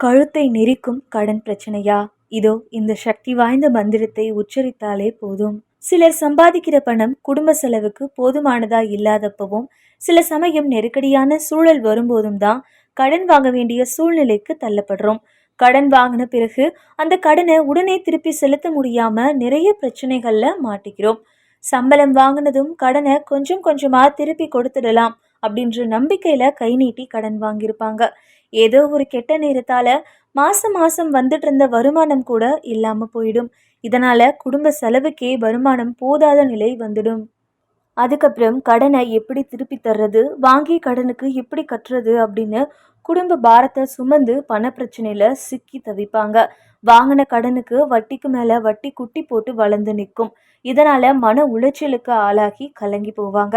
கழுத்தை நெரிக்கும் கடன் பிரச்சனையா? இதோ இந்த சக்தி வாய்ந்த மந்திரத்தை உச்சரித்தாலே போதும். சிலர் சம்பாதிக்கிற பணம் குடும்ப செலவுக்கு போதுமானதா இல்லாதப்பவும் சில சமயம் நெருக்கடியான சூழல் வரும்போதும் தான் கடன் வாங்க வேண்டிய சூழ்நிலைக்கு தள்ளப்படுறோம். கடன் வாங்கின பிறகு அந்த கடனை உடனே திருப்பி செலுத்த முடியாம நிறைய பிரச்சனைகள்ல மாட்டிக்கிறோம். சம்பளம் வாங்கினதும் கடனை கொஞ்சம் கொஞ்சமா திருப்பி கொடுத்துடலாம். அப்படின்ற நம்பிக்கையில் கை நீட்டி கடன் வாங்கியிருப்பாங்க. ஏதோ ஒரு கெட்ட நேரத்தால் மாதம் மாதம் வந்துட்டு இருந்த வருமானம் கூட இல்லாமல் போயிடும். இதனால் குடும்ப செலவுக்கே வருமானம் போதாத நிலை வந்துடும். அதுக்கப்புறம் கடனை எப்படி திருப்பி தர்றது வாங்கிய கடனுக்கு எப்படி கட்டுறது அப்படின்னு குடும்ப பாரத்தை சுமந்து பணப்பிரச்சனையில சிக்கி தவிப்பாங்க. வாங்கின கடனுக்கு வட்டிக்கு மேலே வட்டி குட்டி போட்டு வளர்ந்து நிற்கும். இதனால் மன உளைச்சலுக்கு ஆளாகி கலங்கி போவாங்க.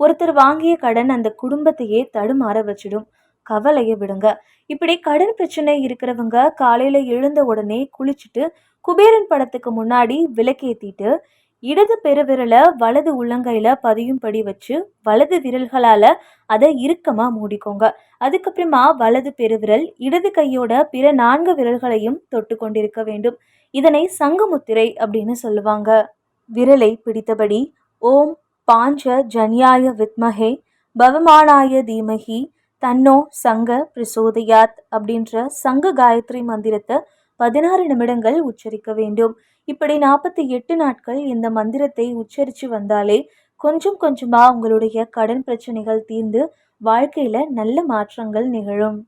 ஒருத்தர் வாங்கிய கடன் அந்த குடும்பத்தையே தடுமாற வச்சிடும். கவலையை விடுங்க. இப்படி கடன் பிரச்சனை இருக்கிறவங்க காலையில் எழுந்த உடனே குளிச்சுட்டு குபேரன் படத்துக்கு முன்னாடி விளக்கேற்றிட்டு இடது பெருவிரலை வலது உள்ளங்கையில பதியும்படி வச்சு வலது விரல்களால அதை இறுக்கமா மூடிக்கோங்க. அதுக்கப்புறமா வலது பெருவிரல் இடது கையோட பிற நான்கு விரல்களையும் தொட்டு கொண்டிருக்க வேண்டும். இதனை சங்குமுத்திரை அப்படின்னு சொல்லுவாங்க. விரலை பிடித்தபடி ஓம் பாஞ்ச ஜன்யாய வித்மஹே பவமானாய தீமகி தன்னோ சங்க பிரசோதயாத் அப்படின்ற சங்க காயத்ரி மந்திரத்தை பதினாறு நிமிடங்கள் உச்சரிக்க வேண்டும். இப்படி நாற்பத்தி எட்டு நாட்கள் இந்த மந்திரத்தை உச்சரித்து வந்தாலே கொஞ்சம் கொஞ்சமாக உங்களுடைய கடன் பிரச்சனைகள் தீர்ந்து வாழ்க்கையில் நல்ல மாற்றங்கள் நிகழும்.